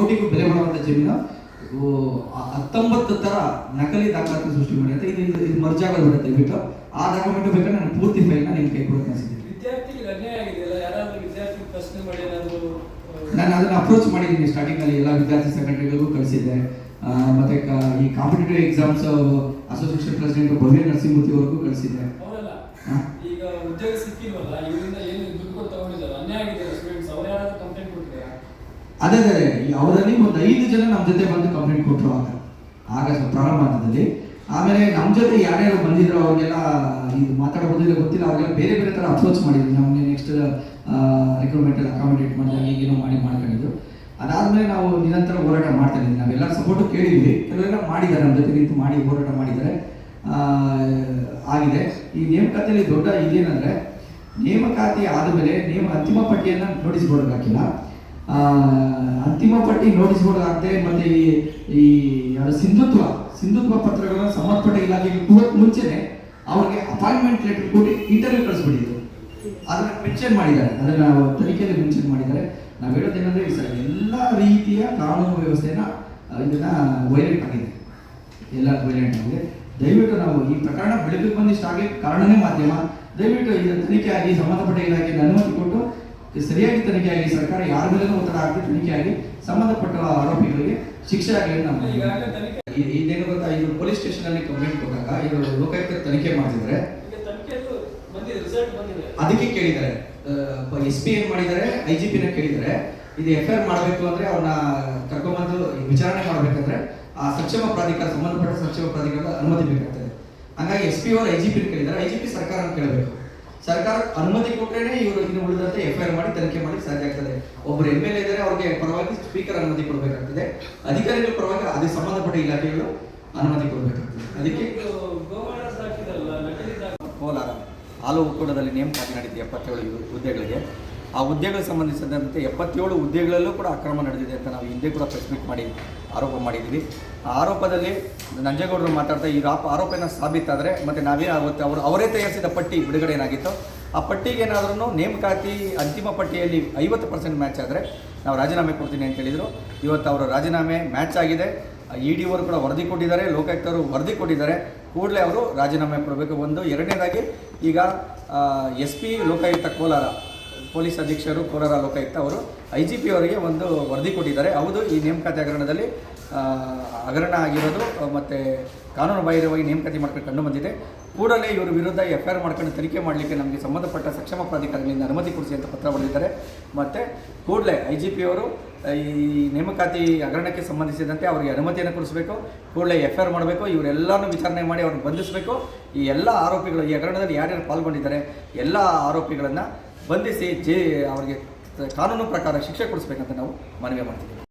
ಜಮೀನು ಮಾಡುವಂಥ ಜಮೀನು ಹತ್ತೊಂಬತ್ತು ತರ ನಕಲಿ ದಾಖಲಾತಿ ಸೃಷ್ಟಿ ಮಾಡಿ ಅಂತ ಇದು ಇದು- ಮರ್ಜ್ ಆಗೋದು ಬಿಡುತ್ತೆ ಬಿಟ್ಟು. ಆ ಡಾಕ್ಯುಮೆಂಟ್ ಬೇಕಾದ್ರೆ ನಾನು ಪೂರ್ತಿ ಫೈಲ್ನ ನಿಮ್ಮ ಕೈ ಕೊಡೋಕೆ ಅನಿಸಿದ್ದೀನಿ ವಿದ್ಯಾರ್ಥಿಗೆ ಅನ್ಯಾಯ ಆಗಿದೆಯಲ್ಲ ಯಾರಾದ್ರೂ ವಿದ್ಯಾರ್ಥಿ ಪ್ರಶ್ನೆ ಮಾಡಿ ಏನಾದ್ರು ನಾನು ಅದನ್ನ ಅಪ್ರೋಚ್ ಮಾಡಿದ್ದೀನಿ ಸ್ಟಾರ್ಟಿಂಗಲ್ಲಿ ಎಲ್ಲ ವಿದ್ಯಾರ್ಥಿ ಸಂಘಟನೆಗಳಿಗೂ ಕಳಿಸಿದ್ದೆ. ಮತ್ತೆ ಈ competitive exams association president Bhavya Narasimhamurthy ಅವ್ರಿಗೂ ಕಳಿಸಿದ್ದೆ. ಈಗ ಉದ್ಯೋಗ ಸಿಕ್ಕಿಲ್ವಲ್ಲ? ಇವರಿಂದ ಏನು ದುಡ್ಡು ಕೊಟ್ಟು ತಗೊಂಡಿದ್ದಾರೆ ಅನ್ಯಾಯ ಆಗಿದೆಯಲ್ಲ ಸ್ಟೂಡೆಂಟ್ಸ್ ಅವ್ರು ಯಾರಾದ್ರೂ ಕಂಪ್ಲೇಂಟ್ ಕೊಟ್ಟಿದ್ದಾರೆ ಅದೇ ಅವರಲ್ಲಿ ಒಂದು ಐದು ಜನ ನಮ್ಮ ಜೊತೆ ಬಂದು ಕಂಪ್ಲೇಂಟ್ ಕೊಟ್ಟರು ಆಗ. ಪ್ರಾರಂಭ ಹಂತದಲ್ಲಿ ಆಮೇಲೆ ನಮ್ಮ ಜೊತೆ ಯಾರ್ಯಾರು ಬಂದಿದ್ರು, ಅವ್ರಿಗೆಲ್ಲ ಇದು ಮಾತಾಡೋದಿಲ್ಲ ಗೊತ್ತಿಲ್ಲ, ಅವ್ರಿಗೆಲ್ಲ ಬೇರೆ ಬೇರೆ ಥರ ಅಪ್ರೋಚ್ ಮಾಡಿದ್ರು. ನಮಗೆ ನೆಕ್ಸ್ಟ್ ರಿಕ್ರೂಟ್ಮೆಂಟ್ ಎಲ್ಲ ಅಕಾಮಿಡೇಟ್ ಮಾಡಿದಾಗ ಈಗೇನೋ ಮಾಡಿ ಮಾಡ್ಕೊಂಡಿದ್ದು ಅದಾದಮೇಲೆ ನಾವು ನಿರಂತರ ಹೋರಾಟ ಮಾಡ್ತಾ ಇದ್ದೀವಿ ನಾವೆಲ್ಲ ಸಪೋರ್ಟು ಕೇಳಿದ್ವಿ. ಕೆಲವೆಲ್ಲ ಮಾಡಿದ್ದಾರೆ, ನಮ್ಮ ಜೊತೆ ನಿಂತು ಮಾಡಿ ಹೋರಾಟ ಮಾಡಿದ್ದಾರೆ. ಆಗಿದೆ. ಈ ನೇಮಕಾತಿಯಲ್ಲಿ ದೊಡ್ಡ ಇದೇನಂದ್ರೆ, ನೇಮಕಾತಿ ಆದಮೇಲೆ ನೇಮ ಅಂತಿಮ ಪಟ್ಟಿಯನ್ನು ನೋಟಿಸ್ ಬೋರ್ಡ್ಗೆ ಹಾಕಿಲ್ಲ. ಅಂತಿಮ ಪಟ್ಟಿ ನೋಟಿಸ್ ಹಾಕ್ದೆ ಮತ್ತೆ ಈ ಈ ಸಿಂಧುತ್ವ ಸಿಂಧುತ್ವ ಪತ್ರಗಳ ಸಂಬಂಧಪಟ್ಟ ಇಲಾಖೆಗೆ ಕೂಡ ಮುಂಚೆನೆ ಅವ್ರಿಗೆ ಅಪಾಯಿಂಟ್ಮೆಂಟ್ ಲೆಟರ್ ಕೊಟ್ಟು ಇಂಟರ್ವ್ಯೂ ಕಳಿಸ್ಬಿಟ್ಟಿದ್ರು. ಅದನ್ನ ಮೆನ್ಷನ್ ಮಾಡಿದ್ದಾರೆ. ಅದನ್ನ ತನಿಖೆಯಲ್ಲಿ ಮೆನ್ಷನ್ ಮಾಡಿದ್ದಾರೆ. ನಾವು ಹೇಳೋದೇನಂದ್ರೆ ಈ ಸರ್ ಎಲ್ಲ ರೀತಿಯ ಕಾನೂನು ವ್ಯವಸ್ಥೆನ ಇದನ್ನ ವೈಲೆಂಟ್ ಆಗಿದೆ. ಎಲ್ಲ ವೈಲೆಂಟ್ ಆಗಿದೆ. ದಯವಿಟ್ಟು ನಾವು ಈ ಪ್ರಕರಣ ಬೆಳಕಿಗೆ ಬಂದಿಷ್ಟು ಆಗಿ ಕಾರಣನೇ ಮಾಧ್ಯಮ, ದಯವಿಟ್ಟು ಇದನ್ನು ತನಿಖೆ ಆಗಿ ಸಂಬಂಧಪಟ್ಟ ಇಲಾಖೆಗೆ ಅನುಮತಿ ಕೊಟ್ಟು ಸರಿಯಾಗಿ ತನಿಖೆ ಆಗಿ ಸರ್ಕಾರ ಯಾರ ಮೇಲೂ ಒತ್ತಡ ಹಾಕಿ ತನಿಖೆ ಆಗಿ ಸಂಬಂಧಪಟ್ಟ ಆರೋಪಿಗಳಿಗೆ ಶಿಕ್ಷೆ ಆಗಲಿ ನಮ್ಮ ಇದೇನು ಗೊತ್ತಾ ಇದು ಪೊಲೀಸ್ ಸ್ಟೇಷನ್ ಅಲ್ಲಿ ಕಂಪ್ಲೇಂಟ್ ಕೊಟ್ಟಾಗ ಇದು ಲೋಕಾಯುಕ್ತ ತನಿಖೆ ಮಾಡಿದ್ರೆ ಅದಕ್ಕೆ ಕೇಳಿದ್ದಾರೆ. ಎಸ್ ಪಿ ಏನ್ ಮಾಡಿದ್ದಾರೆ ಐ ಜಿ ಪಿನ ಕೇಳಿದ್ದಾರೆ. ಇದು ಎಫ್ ಐ ಆರ್ ಮಾಡಬೇಕು ಅಂದ್ರೆ ಅವನ್ನ ಕರ್ಕೊಂಡ್ಬಂದು ವಿಚಾರಣೆ ಮಾಡ್ಬೇಕಂದ್ರೆ ಆ ಸಕ್ಷಮ ಪ್ರಾಧಿಕಾರ ಸಂಬಂಧಪಟ್ಟ ಸಕ್ಷಮ ಪ್ರಾಧಿಕಾರದ ಅನುಮತಿ ಬೇಕಾಗ್ತದೆ. ಹಂಗಾಗಿ ಎಸ್ ಪಿ ಅವರು ಐ ಜಿ ಪಿ ಕೇಳಿದ್ದಾರೆ. ಐ ಜಿ ಪಿ ಸರ್ಕಾರ ಕೇಳಬೇಕು. ಸರ್ಕಾರ ಅನುಮತಿ ಕೊಟ್ಟರೆ ಇವರು ಇನ್ನು ಉಳಿದಂತೆ ಎಫ್ ಐ ಆರ್ ಮಾಡಿ ತನಿಖೆ ಮಾಡಿ ಸಾಧ್ಯ ಆಗ್ತದೆ. ಒಬ್ಬರು ಎಂ ಎಲ್ ಎ ಇದ್ದಾರೆ ಅವ್ರಿಗೆ ಪರವಾಗಿ ಸ್ಪೀಕರ್ ಅನುಮತಿ ಕೊಡಬೇಕಾಗ್ತದೆ. ಅಧಿಕಾರಿಗಳ ಪರವಾಗಿ ಅದಕ್ಕೆ ಸಂಬಂಧಪಟ್ಟ ಇಲಾಖೆಗಳು ಅನುಮತಿ ಕೊಡಬೇಕಾಗ್ತದೆ. ಅದಕ್ಕೆ ಕೋಲಾರ ಹಾಲು ಒಕ್ಕೂಟದಲ್ಲಿ ನೇಮಕಾತಿ ನಡೆದಿದೆ ಎಪ್ಪತ್ತೇಳು ಹುದ್ದೆಗಳಿಗೆ ಆ ಹುದ್ದೆಗಳಿಗೆ ಸಂಬಂಧಿಸಿದಂತೆ ಎಪ್ಪತ್ತೇಳು ಹುದ್ದೆಗಳಲ್ಲೂ ಕೂಡ ಅಕ್ರಮ ನಡೆದಿದೆ ಅಂತ ನಾವು ಹಿಂದೆ ಕೂಡ ಪ್ರೆಸ್ ಮೀಟ್ ಮಾಡಿ ಆರೋಪ ಮಾಡಿದ್ದೀವಿ. ಆ ಆರೋಪದಲ್ಲಿ ನಂಜೇಗೌಡರು ಮಾತಾಡ್ತಾ ಈ ಆಪ ಆರೋಪನ ಸಾಬೀತಾದರೆ ಮತ್ತು ನಾವೇ ಆಗುತ್ತೆ ಅವರು ಅವರೇ ತಯಾರಿಸಿದ ಪಟ್ಟಿ ಬಿಡುಗಡೆ ಏನಾಗಿತ್ತು? ಆ ಪಟ್ಟಿಗೆ ಏನಾದ್ರೂ ನೇಮಕಾತಿ ಅಂತಿಮ ಪಟ್ಟಿಯಲ್ಲಿ ಐವತ್ತು ಪರ್ಸೆಂಟ್ ಮ್ಯಾಚ್ ಆದರೆ ನಾವು ರಾಜೀನಾಮೆ ಕೊಡ್ತೀನಿ ಅಂತ ಹೇಳಿದರು. ಇವತ್ತು ಅವರ ರಾಜೀನಾಮೆ ಮ್ಯಾಚ್ ಆಗಿದೆ. ಇ ಡಿ ಅವರು ಕೂಡ ವರದಿ ಕೊಟ್ಟಿದ್ದಾರೆ, ಲೋಕಾಯುಕ್ತರು ವರದಿ ಕೊಟ್ಟಿದ್ದಾರೆ. ಕೂಡಲೇ ಅವರು ರಾಜೀನಾಮೆ ಕೊಡಬೇಕು. ಒಂದು ಎರಡನೇದಾಗಿ ಈಗ S P Lokayukta Kolar police ಅಧೀಕ್ಷರು ಕೋರರ ಲೋಕಾಯುಕ್ತ ಅವರು ಐ ಜಿ ಪಿ ಅವರಿಗೆ ಒಂದು ವರದಿ ಕೊಟ್ಟಿದ್ದಾರೆ. ಹೌದು, ಈ ನೇಮಕಾತಿ ಹಗರಣದಲ್ಲಿ ಹಗರಣ ಆಗಿರೋದು, ಮತ್ತು ಕಾನೂನು ಬಾಹಿರವಾಗಿ ನೇಮಕಾತಿ ಮಾಡ್ಕೊಂಡು ಕಂಡು ಬಂದಿದೆ. ಕೂಡಲೇ ಇವರ ವಿರುದ್ಧ ಎಫ್ ಐ ಆರ್ ಮಾಡ್ಕೊಂಡು ತನಿಖೆ ಮಾಡಲಿಕ್ಕೆ ನಮಗೆ ಸಂಬಂಧಪಟ್ಟ ಸಕ್ಷಮ ಪ್ರಾಧಿಕಾರಗಳಿಂದ ಅನುಮತಿ ಕೊಡಿಸಿ ಅಂತ ಪತ್ರ ಬರೆದಿದ್ದಾರೆ. ಮತ್ತು ಕೂಡಲೇ ಐ ಜಿ ಪಿ ಅವರು, ಈ ನೇಮಕಾತಿ ಹಗರಣಕ್ಕೆ ಸಂಬಂಧಿಸಿದಂತೆ ಅವರಿಗೆ ಅನುಮತಿಯನ್ನು ಕೊಡಿಸಬೇಕು. ಕೂಡಲೇ ಎಫ್ ಐ ಆರ್ ಮಾಡಬೇಕು. ಇವರೆಲ್ಲನೂ ವಿಚಾರಣೆ ಮಾಡಿ ಅವ್ರನ್ನ ಬಂಧಿಸಬೇಕು. ಈ ಎಲ್ಲ ಆರೋಪಿಗಳು ಈ ಹಗರಣದಲ್ಲಿ ಯಾರ್ಯಾರು ಪಾಲ್ಗೊಂಡಿದ್ದಾರೆ, ಎಲ್ಲ ಆರೋಪಿಗಳನ್ನು ಬಂಧಿಸಿ ಜೇ ಅವರಿಗೆ ಕಾನೂನು ಪ್ರಕಾರ ಶಿಕ್ಷೆ ಕೊಡಿಸ್ಬೇಕಂತ ನಾವು ಮನವಿ ಮಾಡ್ತೀವಿ